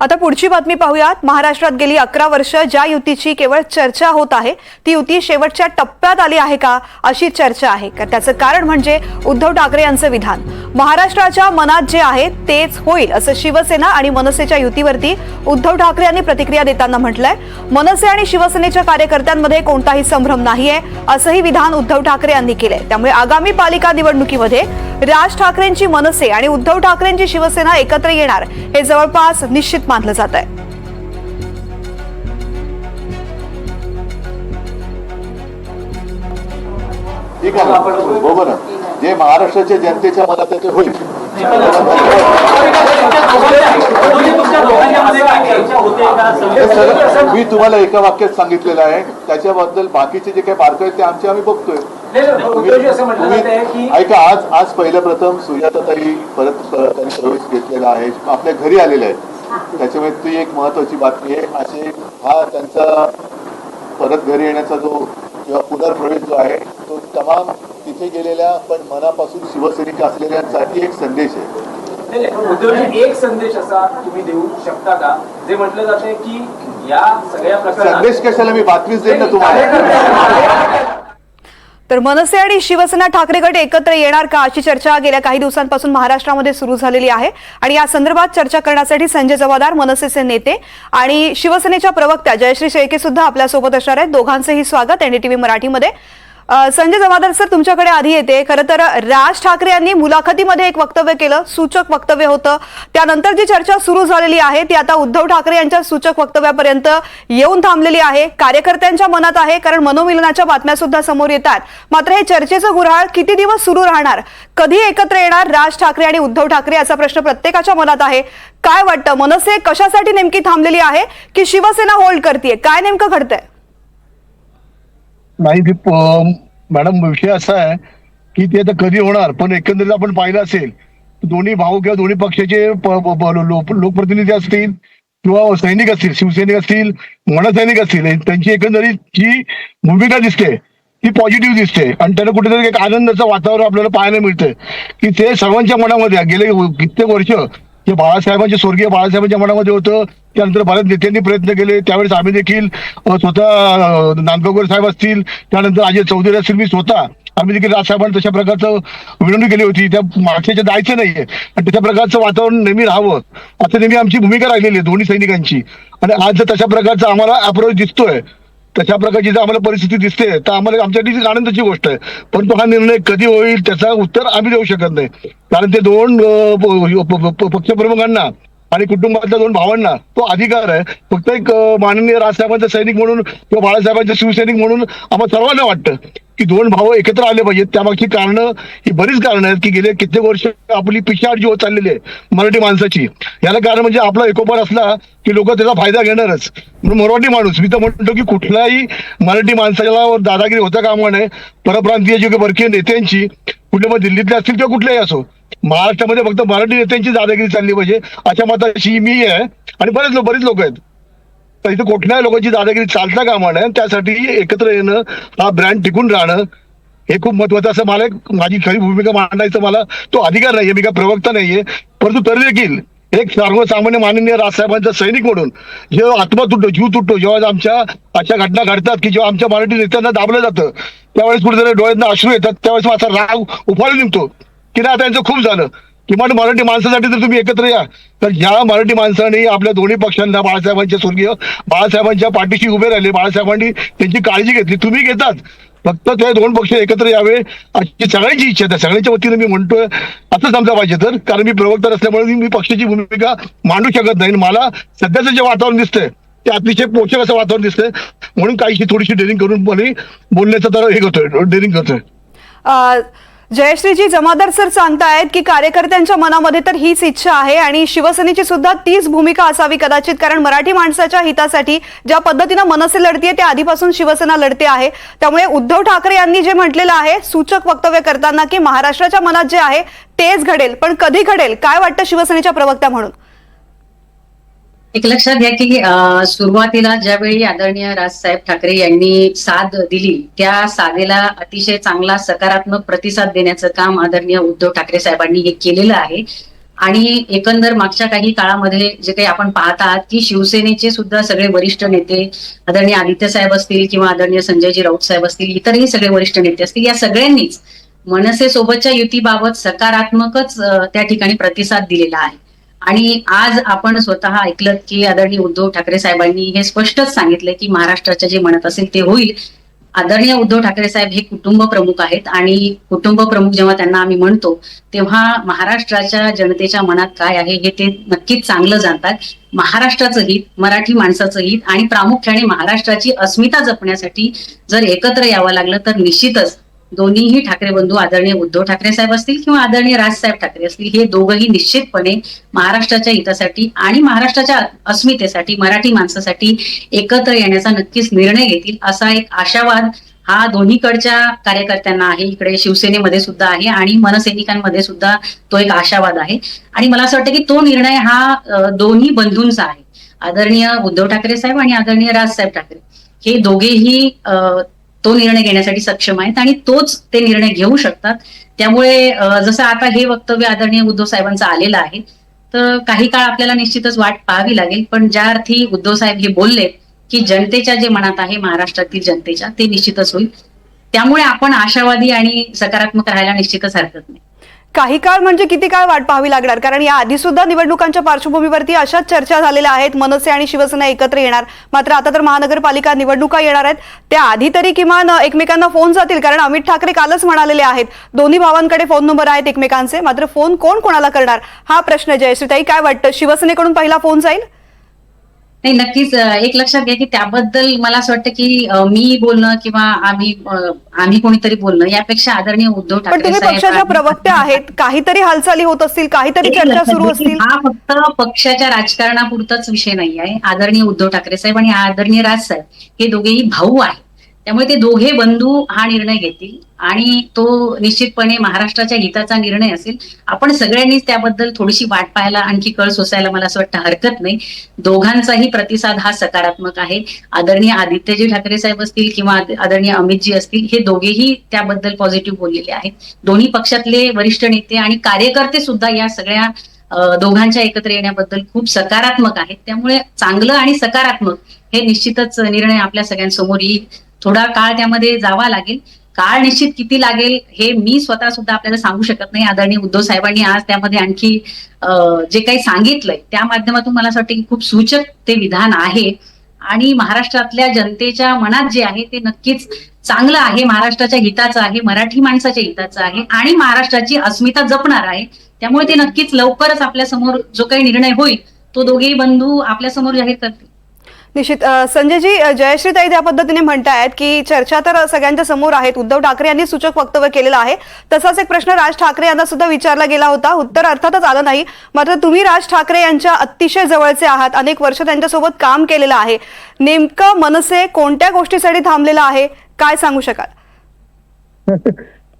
आता पुढची बातमी पाहूयात. महाराष्ट्रात गेली अकरा वर्ष ज्या युतीची केवळ चर्चा होत आहे ती युती शेवटच्या टप्प्यात आली आहे का अशी चर्चा आहे. का त्याचं कारण म्हणजे उद्धव ठाकरे यांचं विधान. महाराष्ट्राच्या मनात जे आहे तेच होईल असं शिवसेना आणि मनसेच्या युतीवरती उद्धव ठाकरे यांनी प्रतिक्रिया देताना म्हटलंय. मनसे आणि शिवसेनेच्या कार्यकर्त्यांमध्ये कोणताही संभ्रम नाहीये असंही विधान उद्धव ठाकरे यांनी केलंय. त्यामुळे आगामी पालिका निवडणुकीमध्ये राज ठाकरेंची मनसे आणि उद्धव ठाकरेंची शिवसेना एकत्र येणार हे जवळपास निश्चित मानलं जात आहे. ठीक आहे ना? बरोबर जे महाराष्ट्राच्या जनतेच्या मनात ते होईल हे सगळं मी तुम्हाला एका वाक्यात सांगितलेलं आहे. त्याच्याबद्दल बाकीचे जे काही बारक आहेत ते आमचे आम्ही बघतोय. ऐका आज आज पहिलं प्रथम सुजाताताई परत त्यांनी प्रवेश घेतलेला आहे. आपल्या घरी आलेले आहेत. त्याच्यामुळे ती एक महत्वाची बातमी आहे. असे हा त्यांचा परत घरी येण्याचा जो किंवा पुनर्प्रवेश जो आहे तो तमाम तिथे गेलेल्या पण मनापासून शिवसैनिक असलेल्यांसाठी एक संदेश आहे. नाही, एक संदेश असा तुम्ही देऊ शकता का? जे म्हटलं जात की या सगळ्या संदेश कशाला मी बातमीच देईन ना तुम्हाला? तर मनसे आणि शिवसेना ठाकरे गट एकत्र येणार का? अशी चर्चा गेल्या काही दिवसांपासून महाराष्ट्रामध्ये सुरू झालेली आहे. आणि या संदर्भात चर्चा करण्यासाठी संजय जवादार मनसेचे नेते आणि शिवसेनेच्या प्रवक्त्या जयश्री शेळके सुद्धा आपल्यासोबत असणार आहेत. दोघांचेही स्वागत एनडीटीव्ही मराठीमध्ये. संजय जमादार सर तुमच्याकडे आधी येते. खरं तर राज ठाकरे यांनी मुलाखतीमध्ये एक वक्तव्य केलं सूचक वक्तव्य होतं. त्यानंतर जी चर्चा सुरू झालेली आहे ती आता उद्धव ठाकरे यांच्या सूचक वक्तव्यापर्यंत येऊन थांबलेली आहे. कार्यकर्त्यांच्या मनात आहे कारण मनोमिलनाच्या बातम्या सुद्धा समोर येतात. मात्र हे चर्चेचं गुऱ्हाळ किती दिवस सुरू राहणार? कधी एकत्र येणार राज ठाकरे आणि उद्धव ठाकरे असा प्रश्न प्रत्येकाच्या मनात आहे. काय वाटतं? मनसे कशासाठी नेमकी थांबलेली आहे की शिवसेना होल्ड करते काय नेमकं घडतंय? नाही ते मॅडम विषय असा आहे की ते आता कधी होणार पण एकंदरीत आपण पाहिलं असेल दोन्ही भाऊ किंवा दोन्ही पक्षाचे लोकप्रतिनिधी असतील किंवा सैनिक असतील शिवसैनिक असतील मनसैनिक असतील त्यांची एकंदरीत जी भूमिका दिसते ती पॉझिटिव्ह दिसते. आणि त्यांना कुठेतरी एक आनंदाचं वातावरण आपल्याला पाहायला मिळतं की ते सर्वांच्या मनामध्ये गेले कित्येक वर्ष जे बाळासाहेबांचे स्वर्गीय बाळासाहेबांच्या मनामध्ये होतं. त्यानंतर बऱ्याच नेत्यांनी प्रयत्न केले. त्यावेळेस आम्ही देखील स्वतः नांदगावकर साहेब असतील. त्यानंतर अजय चौधरी असतील. मी स्वतः आम्ही देखील राजसाहेबांनी तशा प्रकारचं विनंती केली होती. त्या मागच्याच्या जायचं नाहीये. आणि तशा प्रकारचं वातावरण नेहमी राहावं. असं नेहमी आमची भूमिका राहिलेली आहे दोन्ही सैनिकांची. आणि आज जर तशा प्रकारचा आम्हाला अप्रोच दिसतोय तशा प्रकारची जर आम्हाला परिस्थिती दिसते तर आम्हाला आमच्यासाठी आनंदाची गोष्ट आहे. परंतु हा निर्णय कधी होईल त्याचा उत्तर आम्ही देऊ शकत नाही. कारण ते दोन प- पक्षप्रमुखांना आणि कुटुंबातल्या दोन भावांना तो अधिकार आहे. फक्त एक माननीय राजसाहेबांचा सैनिक म्हणून किंवा बाळासाहेबांचे शिवसैनिक म्हणून आम्हाला सर्वांना वाटतं की दोन भाऊ एकत्र आले पाहिजेत. त्यामागची कारणं ही बरीच कारणं आहेत की गेले कित्येक वर्ष आपली पिछाड जी होत चाललेली आहे मराठी माणसाची. याला कारण म्हणजे आपला एकोपा असला की लोक त्याचा फायदा घेणारच. म्हणून मराठी माणूस मी तर म्हणतो की कुठलाही मराठी माणसाला दादागिरी होता कामा नये. परप्रांतीय जे काही परकीय नेत्यांची कुठल्या मग दिल्लीतले असतील किंवा कुठल्याही असो महाराष्ट्रामध्ये फक्त मराठी नेत्यांची दादागिरी चालली पाहिजे. अशा मताशी मी आहे आणि बरेच लोक बरेच लोक आहेत. तर इथे कुठल्याही लोकांची दादागिरी चालता कामा नये. त्यासाठी एकत्र येणं हा ब्रँड टिकून राहणं हे खूप महत्वाचं असं मला एक- माझी खरी भूमिका मांडायचं मला तो अधिकार नाहीये. मी काय प्रवक्ता नाहीये. परंतु तरी देखील एक सर्वसामान्य माननीय राजसाहेबांचा सैनिक म्हणून जेव्हा आत्मा तुटतो जीव तुटतो. जेव्हा आमच्या अशा घटना घडतात की जेव्हा आमच्या मराठी नेत्यांना दाबलं जातं त्यावेळेस कुठेतरी डोळ्यांना अश्रू येतात. त्यावेळेस माझा राग उफाळून निघतो. की नाही आता यांचं खूप झालं. किमान मराठी माणसासाठी जर तुम्ही एकत्र या. तर ज्या मराठी माणसाने आपल्या दोन्ही पक्षांना बाळासाहेबांच्या स्वर्गीय बाळासाहेबांच्या पाठीशी उभे राहिले. बाळासाहेबांनी त्यांची काळजी घेतली. तुम्ही घेतात. फक्त ते दोन पक्ष एकत्र यावे अशी सगळ्यांची इच्छा आहे. त्या सगळ्यांच्या वतीने मी म्हणतोय असंच आमचा पाहिजे तर. कारण मी प्रवक्ता असल्यामुळे मी- पक्षाची भूमिका मांडू शकत नाही. आणि मला सध्याचं जे वातावरण दिसतंय ते अतिशय पोषक असं वातावरण दिसतंय. म्हणून काहीशी थोडीशी डेअरिंग करून मला बोलण्याचं तर हे करतोय डेअरिंग करतोय. जयश्रीजी जमादार सर सांगतायत की कार्यकर्त्यांच्या मनामध्ये तर हीच इच्छा आहे आणि शिवसेनेची सुद्धा तीच भूमिका असावी कदाचित कारण मराठी माणसाच्या हितासाठी ज्या पद्धतीनं मनसे लढतीये त्या आधीपासून शिवसेना लढते आहे. त्यामुळे उद्धव ठाकरे यांनी जे म्हटलेलं आहे सूचक वक्तव्य करताना की महाराष्ट्राच्या मनात जे आहे तेच घडेल. पण कधी घडेल? काय वाटतं शिवसेनेच्या प्रवक्त्या म्हणून? एक लक्षात घ्या की सुरुवातीला ज्यावेळी आदरणीय राजसाहेब ठाकरे यांनी साथ दिली त्या साधेला अतिशय चांगला सकारात्मक प्रतिसाद देण्याचं काम आदरणीय उद्धव ठाकरे साहेबांनी हे केलेलं आहे. आणि एकंदर मागच्या काही काळामध्ये जे काही आपण पाहत आहात की शिवसेनेचे सुद्धा सगळे वरिष्ठ नेते आदरणीय आदित्य साहेब असतील किंवा आदरणीय संजयजी राऊत साहेब असतील इतरही सगळे वरिष्ठ नेते असतील या सगळ्यांनीच मनसे सोबतच्या युतीबाबत सकारात्मकच त्या ठिकाणी प्रतिसाद दिलेला आहे. आणि आज आपण स्वतः ऐकलं की आदरणीय उद्धव ठाकरे साहेबांनी हे स्पष्टच सांगितलं की महाराष्ट्राच्या जे म्हणत असेल ते होईल. आदरणीय उद्धव ठाकरे साहेब हे कुटुंब प्रमुख आहेत आणि कुटुंब प्रमुख जेव्हा त्यांना आम्ही म्हणतो तेव्हा महाराष्ट्राच्या जनतेच्या मनात काय आहे हे ते नक्कीच चांगलं जाणतात. महाराष्ट्राचं हित मराठी माणसाचं हित आणि प्रामुख्याने महाराष्ट्राची अस्मिता जपण्यासाठी जर एकत्र यावं लागलं तर निश्चितच दोन्हीही ठाकरे बंधू आदरणीय उद्धव ठाकरे साहेब असतील किंवा आदरणीय राजसाहेब ठाकरे असतील हे दोघंही निश्चितपणे महाराष्ट्राच्या हितासाठी आणि महाराष्ट्राच्या अस्मितेसाठी मराठी माणसासाठी एकत्र येण्याचा नक्कीच निर्णय घेतील असा एक आशावाद हा दोन्हीकडच्या कार्यकर्त्यांना आहे. इकडे शिवसेनेमध्ये सुद्धा आहे आणि मनसैनिकांमध्ये सुद्धा तो एक आशावाद आहे. आणि मला असं वाटतं की तो निर्णय हा दोन्ही बंधूंचा आहे. आदरणीय उद्धव ठाकरे साहेब आणि आदरणीय राजसाहेब ठाकरे. हे दोघेही अ, तो निर्णय घेण्यासाठी सक्षम आहेत आणि तोच ते निर्णय घेऊ शकतात. त्यामुळे जसं आता हे वक्तव्य आदरणीय उद्धव साहेबांचं आलेलं आहे तर काही काळ आपल्याला निश्चितच वाट पाहावी लागेल. पण ज्या अर्थी उद्धव साहेब हे बोलले की जनतेच्या जे मनात आहे महाराष्ट्रातील जनतेच्या ते निश्चितच होईल. त्यामुळे आपण आशावादी आणि सकारात्मक राहायला निश्चितच हरकत नाही. काही काळ म्हणजे किती काळ वाट पाहावी लागणार? कारण या आधी सुद्धा निवडणुकांच्या पार्श्वभूमीवरती अशाच चर्चा झालेल्या आहेत. मनसे आणि शिवसेना एकत्र येणार. मात्र आता तर महानगरपालिका निवडणुका येणार आहेत. त्या आधी तरी किमान एकमेकांना फोन जातील. कारण अमित ठाकरे कालच म्हणालेले आहेत. दोन्ही भावांकडे फोन नंबर आहेत एकमेकांचे. मात्र फोन कोण कोणाला करणार? हा प्रश्न जयश्रीताई काय वाटतं? शिवसेनेकडून पहिला फोन जाईल? नाही नक्कीच एक लक्षात घ्या की त्याबद्दल मला असं वाटतं की मी बोलणं किंवा आम्ही आम्ही कोणीतरी बोलणं यापेक्षा आदरणीय उद्धव ठाकरे पक्षाच्या आणि- प्रवक्त्या आहेत. काहीतरी हालचाली होत असतील काहीतरी चर्चा सुरू असतील. हा फक्त पक्षाच्या राजकारणापुरताच विषय नाही आहे आदरणीय उद्धव ठाकरे साहेब आणि आदरणीय राज साहेब हे दोघेही भाऊ आहेत. त्यामुळे ते दोघे बंधू हा निर्णय घेतील आणि तो निश्चितपणे महाराष्ट्राच्या हिताचा निर्णय असेल. आपण सगळ्यांनीच त्याबद्दल थोडीशी वाट पाहायला आणखी कळ सोसायला मला असं वाटतं हरकत नाही. दोघांचाही प्रतिसाद हा सकारात्मक आहे. आदरणीय आदित्यजी ठाकरे साहेब असतील किंवा आदरणीय अमितजी असतील हे दोघेही त्याबद्दल पॉझिटिव्ह बोललेले आहेत. दोन्ही पक्षातले वरिष्ठ नेते आणि कार्यकर्ते सुद्धा या सगळ्या दोघांच्या एकत्र येण्याबद्दल खूप सकारात्मक आहेत. त्यामुळे चांगलं आणि सकारात्मक हे निश्चितच निर्णय आपल्या सगळ्यांसमोर येईल थोडा काळ त्यामध्ये जावा लागेल. काळ निश्चित किती लागेल हे मी स्वतः सुद्धा आपल्याला सांगू शकत नाही. आदरणीय उद्धव साहेबांनी आज त्यामध्ये आणखी जे काही सांगितलंय त्या माध्यमातून मला असं वाटतं की खूप सूचक ते विधान आहे. आणि महाराष्ट्रातल्या जनतेच्या मनात जे आहे ते नक्कीच चांगलं आहे. महाराष्ट्राच्या हिताचं आहे मराठी माणसाच्या हिताचं आहे आणि महाराष्ट्राची अस्मिता जपणार आहे. त्यामुळे ते नक्कीच लवकरच आपल्यासमोर जो काही निर्णय होईल तो दोघेही बंधू आपल्यासमोर जाहीर करतील. निश्चित संजयजी जयश्री जयश्रीताई त्या पद्धतीने म्हणतायत की चर्चा तर सगळ्यांच्या समोर आहेत. उद्धव ठाकरे यांनी सूचक वक्तव्य केलेलं आहे. तसाच एक प्रश्न राज ठाकरे यांना सुद्धा विचारला गेला होता. उत्तर अर्थातच आलं नाही. मात्र तुम्ही राज ठाकरे यांच्या अतिशय जवळचे आहात. अनेक वर्ष त्यांच्यासोबत काम केलेलं आहे. नेमकं मनसे कोणत्या गोष्टीसाठी थांबलेलं आहे? काय सांगू शकाल?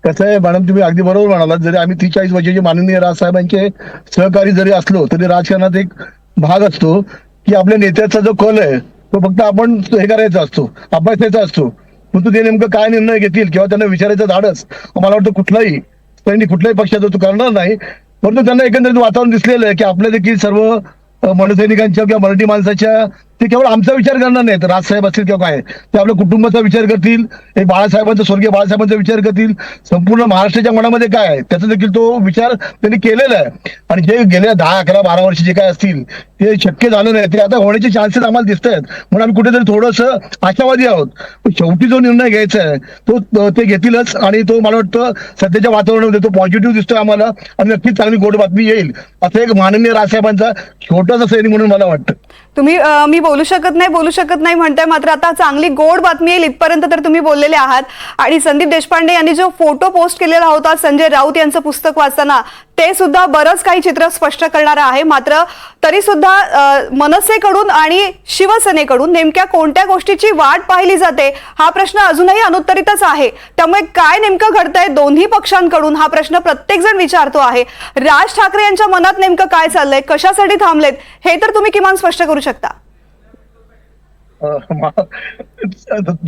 कसं आहे मॅडम तुम्ही अगदी बरोबर म्हणालात. जरी आम्ही त्रेचाळीस वर्षाचे माननीय राजसाहेबांचे सहकारी जरी असलो तरी राजकारणात एक भाग असतो. की आपल्या नेत्याचा जो कल आहे तो फक्त आपण हे करायचा असतो अभ्यासायचा असतो. परंतु ते नेमकं काय निर्णय घेतील किंवा त्यांना विचारायचं धाडस मला वाटतं कुठलाही त्यांनी कुठल्याही पक्षाचा तो करणार नाही. परंतु त्यांना एकंदरीत वातावरण दिसलेलं आहे की आपल्या देखील सर्व मनसैनिकांच्या किंवा मराठी माणसाच्या ते केवळ आमचा विचार करणार नाहीत. राजसाहेब असतील किंवा काय. ते आपल्या कुटुंबाचा विचार करतील. एक बाळासाहेबांचा स्वर्गीय बाळासाहेबांचा विचार करतील. संपूर्ण महाराष्ट्राच्या मनामध्ये काय आहे? त्याचा देखील तो विचार त्यांनी केलेला आहे. आणि जे गेल्या दहा अकरा बारा वर्ष जे काय असतील ते शक्य झालं नाही. ते आता होण्याचे चान्सेस आम्हाला दिसत आहेत म्हणून आम्ही कुठेतरी थोडंसं आशावादी आहोत. पण शेवटी जो निर्णय घ्यायचा आहे तो ते घेतीलच. आणि तो मला वाटतं सध्याच्या वातावरणामध्ये तो पॉझिटिव्ह दिसतोय आम्हाला. आणि नक्कीच चांगली गोड बातमी येईल. असं एक माननीय राजसाहेबांचा छोटासा सैनिक म्हणून मला वाटतं. तुम्ही अ, मी बोलू शकत नाही बोलू शकत नाही म्हणताय मात्र आता चांगली गोड बातमी येईल इथपर्यंत तर तुम्ही बोललेले आहात. आणि संदीप देशपांडे यांनी जो फोटो पोस्ट केलेला होता संजय राऊत यांचं पुस्तक वाचताना ते सुद्धा बरंच काही चित्र स्पष्ट करणारं आहे. मात्र तरी सुद्धा अ, मनसेकडून आणि शिवसेनेकडून नेमक्या कोणत्या गोष्टीची वाट पाहिली जाते हा प्रश्न अजूनही अनुत्तरितच आहे. त्यामुळे काय नेमकं घडतंय दोन्ही पक्षांकडून हा प्रश्न प्रत्येक जण विचारतो आहे. राज ठाकरे यांच्या मनात नेमकं काय चाललंय कशासाठी थांबलेत हे तर तुम्ही किमान स्पष्ट करू शकता?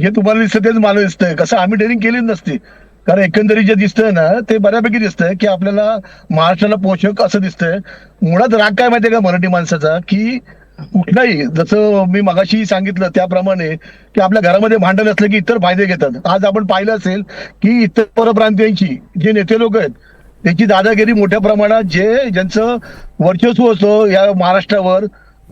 हे तुम्हाला दिसतं तेच मला दिसतंय. कसं आम्ही ट्रेनिंग केलीच नसती. कारण एकंदरीत जे दिसतंय ना ते बऱ्यापैकी दिसतंय की आपल्याला महाराष्ट्राला पोषक असं दिसतंय. मुळात राग काय माहितीये का मराठी माणसाचा? की कुठलाही जसं मी मगाशी सांगितलं त्याप्रमाणे की आपल्या घरामध्ये भांडण असलं की इतर फायदे घेतात. आज आपण पाहिलं असेल की इतर परप्रांतीयांची जे नेते लोक आहेत त्यांची दादागिरी मोठ्या प्रमाणात जे ज्यांचं वर्चस्व असतं या महाराष्ट्रावर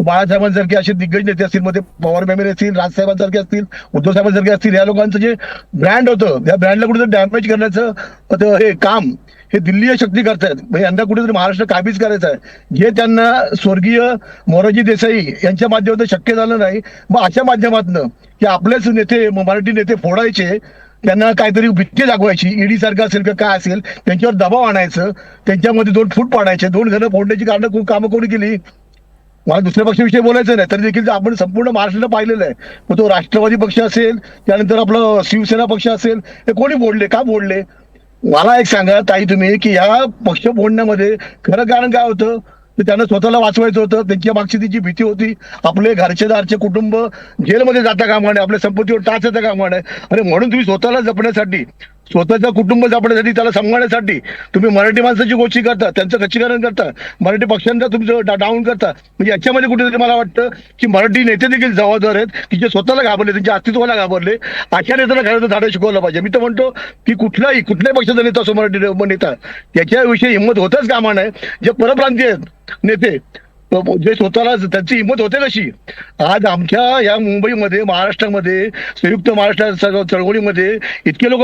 बाळासाहेबांसारखे असे दिग्गज नेते असतील मध्ये पवार मेमरे असतील राजसाहेबांसारखे असतील उद्धव साहेबांसारखे असतील या लोकांचं जे ब्रँड होतं त्या ब्रँडला कुठेतरी डॅमेज करण्याचं हे काम हे दिल्लीय शक्ती करतायत. म्हणजे यंदा कुठेतरी महाराष्ट्र काबीज करायचं आहे. जे त्यांना स्वर्गीय मोरारजी देसाई यांच्या माध्यमातून शक्य झालं नाही मग अशा माध्यमातनं की आपलेच नेते मराठी नेते फोडायचे त्यांना काहीतरी भीती दाखवायची ईडी सारखं असेल का काय असेल त्यांच्यावर दबाव आणायचं त्यांच्यामध्ये दोन फूट पाडायचे दोन घरं फोडण्याची कारणं कामं कोणी केली? मला दुसऱ्या पक्षाविषयी बोलायचं नाही. तरी देखील आपण संपूर्ण महाराष्ट्राला पाहिलेलं आहे. मग तो राष्ट्रवादी पक्ष असेल त्यानंतर आपलं शिवसेना पक्ष असेल हे कोणी बोलले का बोलले? मला एक सांगा ताई तुम्ही की ह्या पक्ष फोडण्यामध्ये खरं कारण काय होतं? तर त्यांना स्वतःला वाचवायचं होतं त्यांच्या मागची तिची भीती होती. आपले घरचे दारचे कुटुंब जेलमध्ये जाता कामा नये आपल्या संपत्तीवर टाच येता कामा नये. आणि म्हणून तुम्ही स्वतःला जपण्यासाठी स्वतःचा कुटुंब जपण्यासाठी त्याला सांभाळण्यासाठी तुम्ही मराठी माणसाची गोष्टी करता त्यांचं खच्चीकरण करता मराठी पक्षांचा तुमचं डाऊन करता म्हणजे याच्यामध्ये कुठेतरी मला वाटतं की मराठी नेते देखील जबाबदार आहेत की जे स्वतःला घाबरले त्यांच्या अस्तित्वाला घाबरले अशा नेत्याला खरं तर शिकवलं पाहिजे. मी तर म्हणतो की कुठलाही कुठल्याही पक्षाचा नेता असो मराठी नेता त्याच्याविषयी हिंमत होतच कामा नाही जे परप्रांतीय आहेत नेते जे स्वतःला त्यांची हिंमत होते कशी? आज आमच्या या मुंबईमध्ये महाराष्ट्रामध्ये संयुक्त महाराष्ट्र चळ- चळवळीमध्ये इतके लोक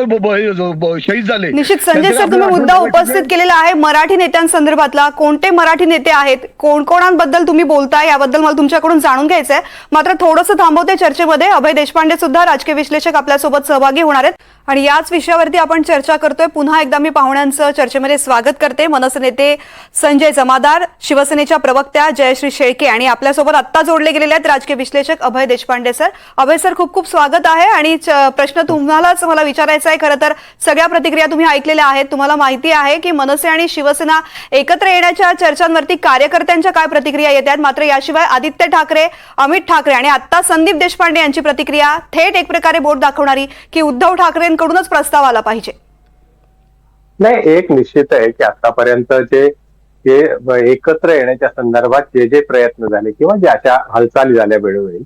शहीद झाले. निश्चित संजय सर तुम्ही मुद्दा उपस्थित केलेला आहे मराठी नेत्यांसंदर्भातला. कोणते मराठी नेते आहेत? कोण कोणांबद्दल तुम्ही बोलताय? याबद्दल मला तुमच्याकडून जाणून घ्यायचं आहे मात्र थोडंसं थांबवते चर्चेमध्ये. अभय देशपांडे सुद्धा राजकीय विश्लेषक आपल्यासोबत सहभागी होणार आहेत. आणि याच विषयावरती आपण चर्चा करतोय. पुन्हा एकदा मी पाहुण्यांचं चर्चेमध्ये स्वागत करते. मनसे नेते संजय जमादार शिवसेनेच्या प्रवक्त्या जयश्री शेळके आणि आपल्यासोबत आत्ता जोडले गेलेले आहेत राजकीय विश्लेषक अभय देशपांडे सर. अभय सर खूप खूप स्वागत आहे आणि च- प्रश्न तुम्हालाच मला विचारायचा आहे. खरं तर सगळ्या प्रतिक्रिया तुम्ही ऐकलेल्या आहेत. तुम्हाला माहिती आहे की मनसे आणि शिवसेना एकत्र येण्याच्या चर्चांवरती कार्यकर्त्यांच्या काय प्रतिक्रिया येत आहेत? मात्र याशिवाय आदित्य ठाकरे अमित ठाकरे आणि आत्ता संदीप देशपांडे यांची प्रतिक्रिया थेट एक प्रकारे बोट दाखवणारी की उद्धव ठाकरे ठाकरेंकडूनच प्रस्ताव आला पाहिजे. नाही एक निश्चित आहे की आतापर्यंत जे जे एकत्र येण्याच्या संदर्भात जे जे प्रयत्न झाले किंवा ज्या अशा हालचाली झाल्या वेळोवेळी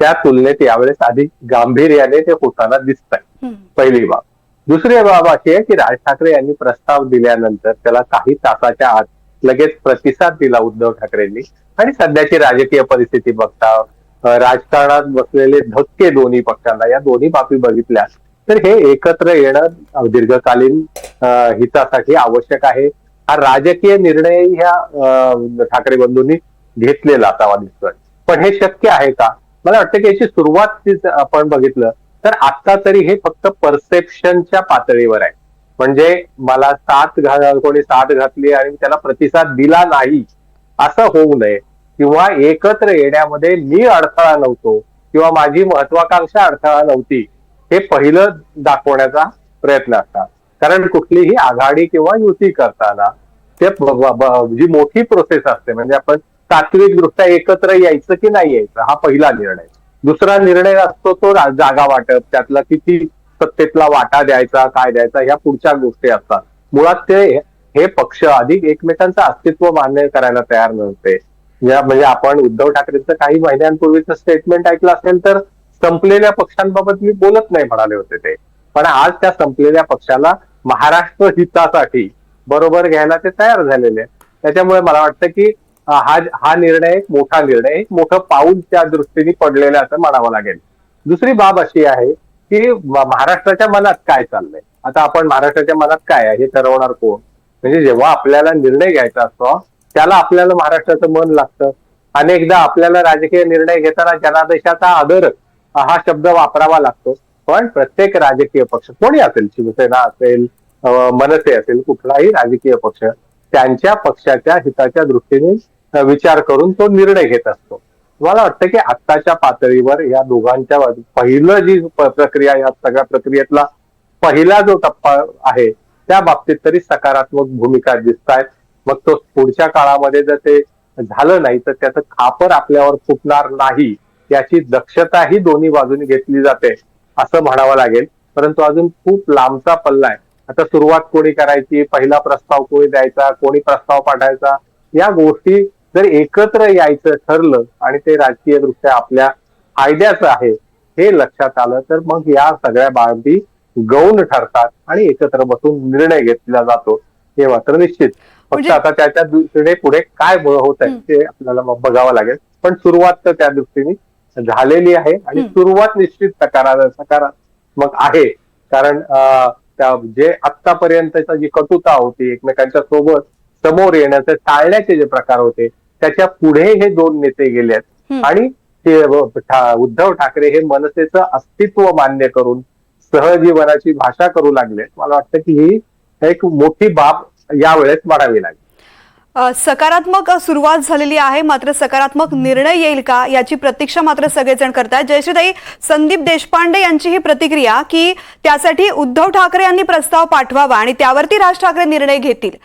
त्या तुलनेत यावेळेस अधिक गांभीर्याने ते होताना दिसत आहे. पहिली बाब. दुसरी बाब अशी आहे की राज ठाकरे यांनी प्रस्ताव दिल्यानंतर त्याला काही तासाच्या आत लगेच प्रतिसाद दिला उद्धव ठाकरेंनी. आणि सध्याची राजकीय परिस्थिती बघता राजकारणात बसलेले धक्के दोन्ही पक्षांना या दोन्ही बाबी बघितल्या तर हे एकत्र येणं दीर्घकालीन हितासाठी आवश्यक आहे. हा राजकीय निर्णय ह्या ठाकरे बंधूंनी घेतलेला असावा दिसतोय. पण हे शक्य आहे का? मला वाटतं की याची सुरुवात आपण बघितलं तर आता तरी हे फक्त परसेप्शनच्या पातळीवर आहे. म्हणजे मला साथ घा कोणी साथ घातली आणि त्याला प्रतिसाद दिला नाही असं होऊ नये. किंवा एकत्र येण्यामध्ये मी अडथळा नव्हतो किंवा माझी महत्वाकांक्षा अडथळा नव्हती हे पहिलं दाखवण्याचा प्रयत्न असतात. कारण कुठलीही आघाडी किंवा युती करताना ते जी मोठी प्रोसेस असते म्हणजे आपण तात्विकदृष्ट्या एकत्र यायचं की नाही यायचं हा पहिला निर्णय. दुसरा निर्णय असतो तो जागा वाटप त्यातला किती सत्तेतला वाटा द्यायचा काय द्यायचा ह्या पुढच्या गोष्टी असतात. मुळात ते हे पक्ष अधिक एकमेकांचं अस्तित्व मान्य करायला तयार नव्हते. या- म्हणजे आपण उद्धव ठाकरेंचं काही महिन्यांपूर्वीचं स्टेटमेंट ऐकलं असेल तर संपलेल्या पक्षांबाबत मी बोलत नाही म्हणाले होते ते. पण आज त्या संपलेल्या पक्षाला महाराष्ट्र हितासाठी बरोबर घ्यायला ते तयार झालेले त्याच्यामुळे मला वाटतं की हा हा निर्णय एक मोठा निर्णय एक मोठं पाऊल त्या दृष्टीने पडलेलं असं म्हणावं लागेल. दुसरी बाब अशी आहे की महाराष्ट्राच्या मनात काय चाललंय? आता आपण महाराष्ट्राच्या मनात काय आहे? हे ठरवणार कोण? म्हणजे जेव्हा आपल्याला निर्णय घ्यायचा असतो त्याला आपल्याला महाराष्ट्राचं मन लागतं. अनेकदा आपल्याला राजकीय निर्णय घेताना जनादेशाचा आदर हा शब्द वापरावा लागतो. पण प्रत्येक राजकीय पक्ष कोणी असेल शिवसेना असेल मनसे असेल कुठलाही राजकीय पक्ष त्यांच्या पक्षाच्या हिताच्या दृष्टीने विचार करून तो निर्णय घेत असतो. मला वाटतं की आत्ताच्या पातळीवर या दोघांच्या पहिलं जी प्रक्रिया या सगळ्या प्रक्रियेतला पहिला जो टप्पा आहे त्या बाबतीत तरी सकारात्मक भूमिका दिसत आहेत. मग तो पुढच्या काळामध्ये जर ते झालं नाही तर त्याचं खापर आपल्यावर फुटणार नाही. याची दक्षताही दोन्ही बाजूनी घेतली जाते असं म्हणावं लागेल. परंतु अजून खूप लांबचा पल्ला आहे. आता सुरुवात कोणी करायची? पहिला प्रस्ताव कोणी द्यायचा? कोणी प्रस्ताव पाठायचा? या गोष्टी जर एकत्र यायचं ठरलं आणि ते राजकीय दृष्ट्या आपल्या फायद्याचं आहे हे लक्षात आलं तर मग या सगळ्या बाबी गौण ठरतात आणि एकत्र बसून निर्णय घेतला जातो. हे मात्र निश्चित. फक्त म्हणजे- आता त्याच्या दृष्टीने पुढे काय होत आहे ते आपल्याला बघावं लागेल. पण सुरुवात तर त्या दृष्टीने झालेली आहे आणि. सुरुवात निश्चित सकारा सकारात्मक आहे कारण त्या जे आतापर्यंतचा जी कटुता होती एकमेकांच्या सोबत समोर येण्याचे टाळण्याचे जे प्रकार होते त्याच्या पुढे हे दोन नेते गेले आहेत हम्म. आणि ते उद्धव ठाकरे हे मनसेचं अस्तित्व मान्य करून सहजीवनाची भाषा करू लागले मला वाटतं की ही एक मोठी बाब यावेळेस वाढावी लागेल सकारात्मक सुरुवात झालेली आहे. मात्र सकारात्मक निर्णय येईल का याची प्रतीक्षा मात्र सगळेजण करतात जयश्रीताई संदीप देशपांडे यांची ही प्रतिक्रिया की त्यासाठी उद्धव ठाकरे यांनी प्रस्ताव पाठवावा आणि त्यावरती राज ठाकरे निर्णय घेतील.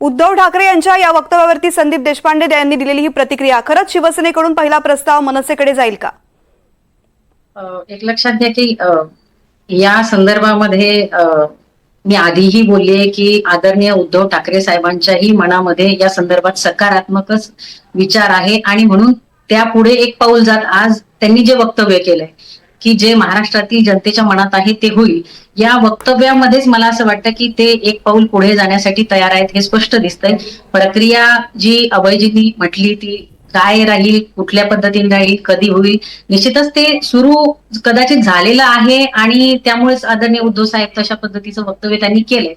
उद्धव ठाकरे यांच्या या वक्तव्यावरती संदीप देशपांडे यांनी दिलेली ही प्रतिक्रिया. खरंच शिवसेनेकडून पहिला प्रस्ताव मनसेकडे जाईल का? एक लक्षात घ्या की या संदर्भामध्ये मी आधीही बोलले की आदरणीय उद्धव ठाकरे साहेबांच्याही मनामध्ये या संदर्भात सकारात्मकच विचार आहे आणि म्हणून त्यापुढे एक पाऊल जात आज त्यांनी जे वक्तव्य केलंय की जे महाराष्ट्रातील जनतेच्या मनात आहे ते होईल. या वक्तव्यामध्येच मला असं वाटतं की ते एक पाऊल पुढे जाण्यासाठी तयार आहेत हे स्पष्ट दिसतंय. प्रक्रिया जी अभयजींनी म्हटली ती काय राहील कुठल्या पद्धतीने राहील कधी होईल? निश्चितच ते सुरू कदाचित झालेलं आहे आणि त्यामुळेच आदरणीय उद्धव साहेब तशा पद्धतीचं वक्तव्य त्यांनी केलंय.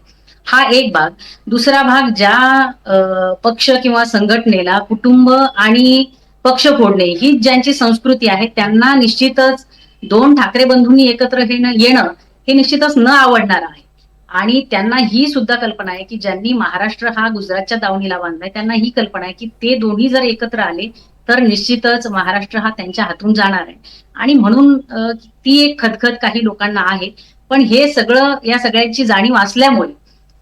हा एक भाग. दुसरा भाग ज्या पक्ष किंवा संघटनेला कुटुंब आणि पक्ष फोडणे ही ज्यांची संस्कृती आहे त्यांना निश्चितच दोन ठाकरे बंधूंनी एकत्र येणं येणं हे निश्चितच न आवडणार आहे. आणि त्यांना ही सुद्धा कल्पना आहे की ज्यांनी महाराष्ट्र हा गुजरातच्या दावणीला बांधलाय त्यांना ही कल्पना आहे की ते दोन्ही जर एकत्र आले तर निश्चितच महाराष्ट्र हा त्यांच्या हातून जाणार आहे. आणि म्हणून ती एक खदखद काही लोकांना आहे. पण हे सगळं या सगळ्यांची जाणीव असल्यामुळे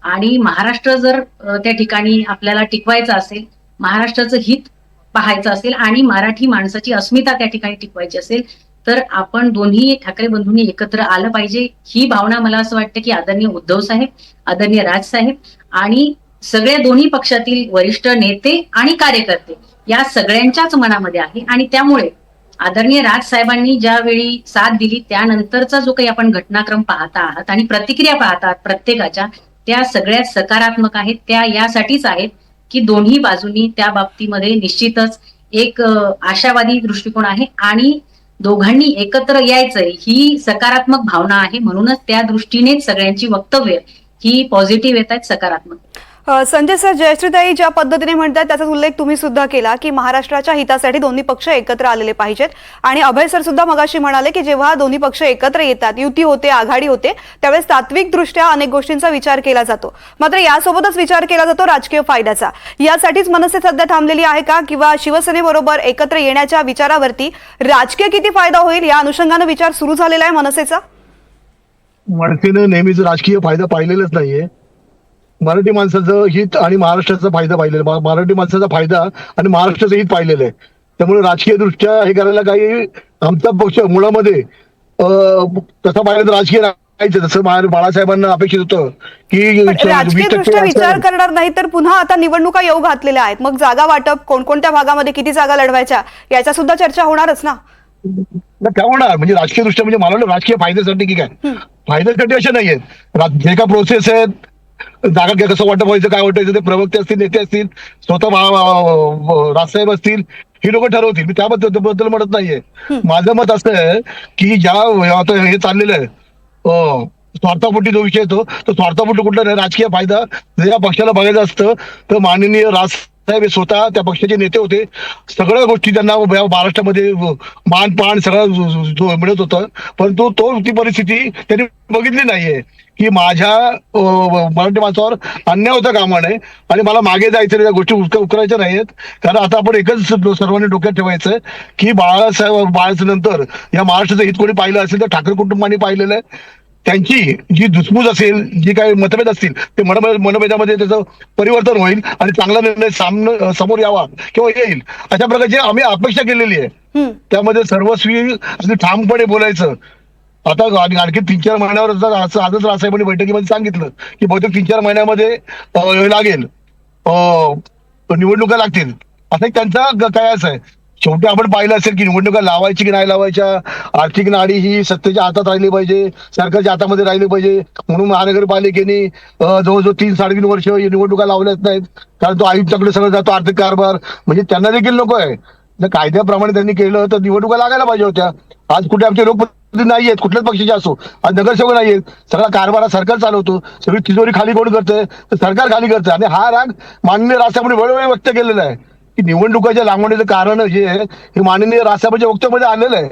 आणि महाराष्ट्र जर त्या ठिकाणी आपल्याला टिकवायचं असेल महाराष्ट्राचं हित पाहायचं असेल आणि मराठी माणसाची अस्मिता त्या ठिकाणी टिकवायची असेल तर आपण दोन्ही ठाकरे बंधूंनी एकत्र आलं पाहिजे. ही भावना मला असं वाटतं की आदरणीय उद्धव साहेब आदरणीय राज साहेब आणि सगळ्या दोन्ही पक्षातील वरिष्ठ नेते आणि कार्यकर्ते या सगळ्यांच्याच मनामध्ये आहे. आणि त्यामुळे आदरणीय राज साहेबांनी ज्यावेळी साथ दिली त्यानंतरचा जो काही आपण घटनाक्रम पाहता आहात आणि प्रतिक्रिया पाहता आहात प्रत्येकाच्या त्या सगळ्या सकारात्मक आहेत. त्या यासाठीच आहेत की दोन्ही बाजूंनी त्या बाबतीमध्ये निश्चितच एक आशावादी दृष्टिकोन आहे. आणि दोघांनी एकत्र यायचंय ही सकारात्मक भावना आहे. म्हणूनच त्या दृष्टीनेच सगळ्यांची वक्तव्य ही पॉझिटिव्ह येत आहेत सकारात्मक. संजय सर जयश्रीताई ज्या पद्धतीने म्हणतात त्याचा उल्लेख तुम्ही सुद्धा केला की महाराष्ट्राच्या हितासाठी दोन्ही पक्ष एकत्र आलेले पाहिजेत. आणि अभय सर सुद्धा मगाशी म्हणाले की जेव्हा दोन्ही पक्ष एकत्र येतात युती होते आघाडी होते त्यावेळेस तात्विक दृष्ट्या अनेक गोष्टींचा विचार केला जातो. मात्र यासोबतच विचार केला जातो राजकीय फायद्याचा. यासाठीच मनसे सध्या थांबलेली आहे का? किंवा शिवसेनेबरोबर एकत्र येण्याच्या विचारावरती राजकीय किती फायदा होईल? या अनुषंगानं विचार सुरू झालेला आहे मनसेचा. मनसेनं नेहमीच राजकीय फायदा पाहिलेलाच नाहीये. मराठी माणसाचं हित आणि महाराष्ट्राचा फायदा पाहिलेला आहे. मराठी माणसाचा फायदा आणि महाराष्ट्राचं हित पाहिलेलं आहे. त्यामुळे राजकीय दृष्ट्या हे करायला काही आमचा पक्ष मुळामध्ये तसं पाहिलं तर राजकीय बाहेर बाळासाहेबांना अपेक्षित होतं की विचार करणार नाही तर पुन्हा आता निवडणुका येऊ घातलेल्या आहेत. मग जागा वाटप कोणकोणत्या भागामध्ये किती जागा लढवायच्या याच्या सुद्धा चर्चा होणारच ना. काय होणार? म्हणजे राजकीय दृष्ट्या म्हणजे मला राजकीय फायद्यासाठी की काय? फायद्यासाठी असे नाहीयेत. जे का प्रोसेस आहेत जागा घ्या कसं वाटप व्हायचं काय वाटायचं ते प्रवक्ते असतील नेते असतील स्वतः राजसाहेब असतील ही लोक ठरवतील. मी त्याबद्दल बद्दल म्हणत नाहीये. माझं मत असं आहे की ज्या आता हे चाललेलं आहे. स्वार्थापोटी जो विषय येतो तो स्वार्थापोटी कुठला नाही राजकीय फायदा जर या पक्षाला बघायचं असतं तर माननीय राज साहेब स्वतः त्या पक्षाचे नेते होते. सगळ्या गोष्टी त्यांना महाराष्ट्रामध्ये मान पान सगळं मिळत होतं. परंतु तो ती परिस्थिती त्यांनी बघितली नाहीये. की माझ्या मराठी माणसावर अन्याय होता कामा नये आणि मला मागे जायचं त्या गोष्टी उक- उकरायच्या नाहीयेत. कारण आता आपण एकच सर्वांनी डोक्यात ठेवायचं की बाळासाहेब बाळाच्या नंतर या महाराष्ट्राचं हित कोणी पाहिलं असेल तर ठाकरे कुटुंबाने पाहिलेलं आहे. त्यांची जी धुसफूस असेल जी काही मतभेद असतील ते मनभेद मनभेदामध्ये त्याचं परिवर्तन होईल आणि चांगला निर्णय सामन समोर यावा किंवा येईल. अशा प्रकारची आम्ही अपेक्षा केलेली आहे. त्यामध्ये सर्वस्वी अगदी ठामपणे बोलायचं. आता आणि आणखी तीन चार महिन्यावर आजच रासाहेबांनी बैठकीमध्ये सांगितलं की बहुतेक तीन चार महिन्यामध्ये लागेल. अं, निवडणुका लागतील. असं त्यांचा काय असं आहे शेवटी आपण पाहिलं असेल की निवडणुका लावायची की नाही लावायच्या आर्थिक नाडी ही सत्तेच्या हातात राहिली पाहिजे सरकारच्या हातामध्ये राहिली पाहिजे. म्हणून महानगरपालिकेने जवळजवळ तीन साडेतीन वर्ष निवडणुका लावल्याच नाहीत. कारण तो आयुक्ताकडे सगळं जातो आर्थिक कारभार. म्हणजे त्यांना देखील नको आहे. जर कायद्याप्रमाणे त्यांनी केलं तर निवडणुका लागायला पाहिजे होत्या. आज कुठे आमचे लोकप्रतिनिधी नाही आहेत कुठल्याच पक्षाचे असो आज नगरसेवक नाही आहेत. सगळा कारभार सरकार चालवतो. सगळी तिजोरी खाली कोण करतंय? तर सरकार खाली करतंय. आणि हा राग माननीय राष्ट्रपती वेळोवेळी व्यक्त केलेला आहे. की निवडणुकाच्या लांबवण्याचं कारण जे हे माननीय राष्ट्रपतीच्या वक्तव्यामध्ये आलेलं आहे.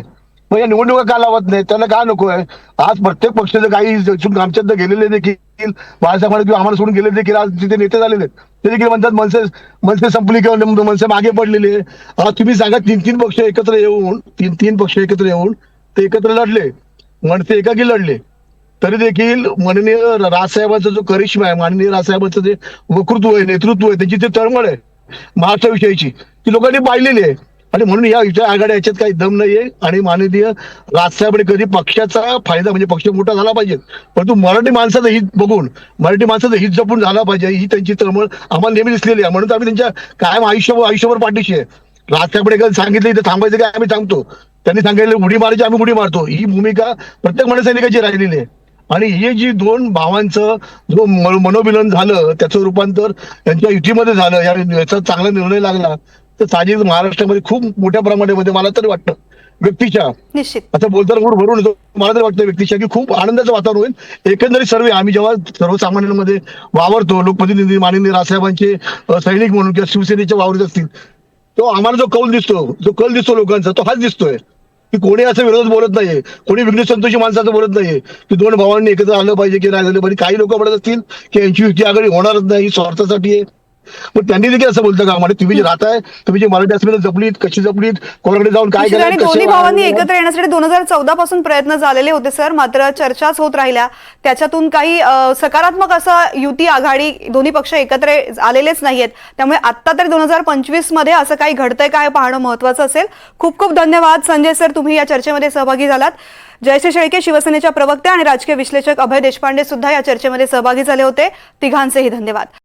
मग या निवडणुका का लावत नाही त्यांना का नको आहे? आज प्रत्येक पक्षाचं काही आमच्यात गेलेले देखील बाळासाहेब किंवा आम्हाला सोडून गेले देखील आज तिथे नेते झालेले ते देखील म्हणतात मनसे मनसे संपली किंवा मनसे मागे पडलेले आज तुम्ही सांगा तीन तीन पक्ष एकत्र येऊन तीन तीन पक्ष एकत्र येऊन ते एकत्र लढले. मनसे एकाकी लढले. तरी देखील माननीय राजसाहेबांचा जो करिश्मा आहे माननीय राजसाहेबांचं जे वक्तृत्व आहे नेतृत्व आहे त्यांची ते तळमळ आहे. महाराष्ट्राविषयीची ती लोकांनी पाहिलेली आहे. आणि म्हणून या विचार आघाड्या याच्यात काही दम नाहीये. आणि माननीय राजसाहेबांनी कधी पक्षाचा फायदा म्हणजे पक्ष मोठा झाला पाहिजे. परंतु मराठी माणसाचं हित बघून मराठी माणसाचं हित जपून झाला पाहिजे ही त्यांची तळमळ आम्हाला नेहमी दिसलेली आहे. म्हणून आम्ही त्यांच्या कायम आयुष्यभर आयुष्यभर पाठीशी आहे. राजसाहेबांनी कधी सांगितलं इथे थांबायचं काय आम्ही थांबतो. त्यांनी सांगितलं उडी मारायची आम्ही उडी मारतो. ही भूमिका प्रत्येक मनसैनिकाची राहिलेली आहे. आणि हे जी दोन भावांचं जो मनोमिलन झालं त्याचं रूपांतर यांच्या युतीमध्ये झालं या याचा चांगला निर्णय लागला तर साहजिक महाराष्ट्रामध्ये खूप मोठ्या प्रमाणामध्ये मला तरी वाटतं व्यक्तीच्या. निश्चित. आता बोलताना मूड भरून येतो मला तरी वाटतं व्यक्तीच्या की खूप आनंदाचं वातावरण होईल. एकंदरीत सर्व आम्ही जेव्हा सर्वसामान्यांमध्ये वावरतो लोकप्रतिनिधी माननीय राजसाहेबांचे अ, सैनिक म्हणून किंवा शिवसेनेचे वावरत असतील तो आम्हाला जो कौल दिसतो जो कल दिसतो लोकांचा तो हाच दिसतोय. की कोणी असं विरोध बोलत नाहीये. कोणी विघ्न संतोषी माणसाचं बोलत नाहीये. की दोन भावांनी एकत्र आलं पाहिजे की नाही झालं पाहिजे. काही लोक म्हणत असतील की यांची युती आघाडी होणारच नाही. स्वार्थासाठी आहे. पण त्यांनी देखील असं बोलतं का? म्हणजे तुम्ही जे राहताय तुम्ही जे मराठी अस्मिता जपलीत कशी जपलीत कोणाकडे जाऊन काय आणि केलं, कसे दोन्ही भावांनी? एकत्र येण्यासाठी दोन हजार चौदा पासून प्रयत्न झालेले होते सर. मात्र चर्चाच होत राहिल्या. त्याच्यातून काही सकारात्मक असं युती आघाडी दोन्ही पक्ष एकत्र आलेलेच नाहीयेत. त्यामुळे आता तर दोन हजार पंचवीसमध्ये असं काही घडतंय काय पाहणं महत्वाचं असेल. खूप खूप धन्यवाद संजय सर. तुम्ही या चर्चेमध्ये सहभागी झालात. जयश्री शेळके शिवसेनेच्या प्रवक्त्या आणि राजकीय विश्लेषक अभय देशपांडे सुद्धा या चर्चेमध्ये सहभागी झाले होते. तिघांचेही धन्यवाद.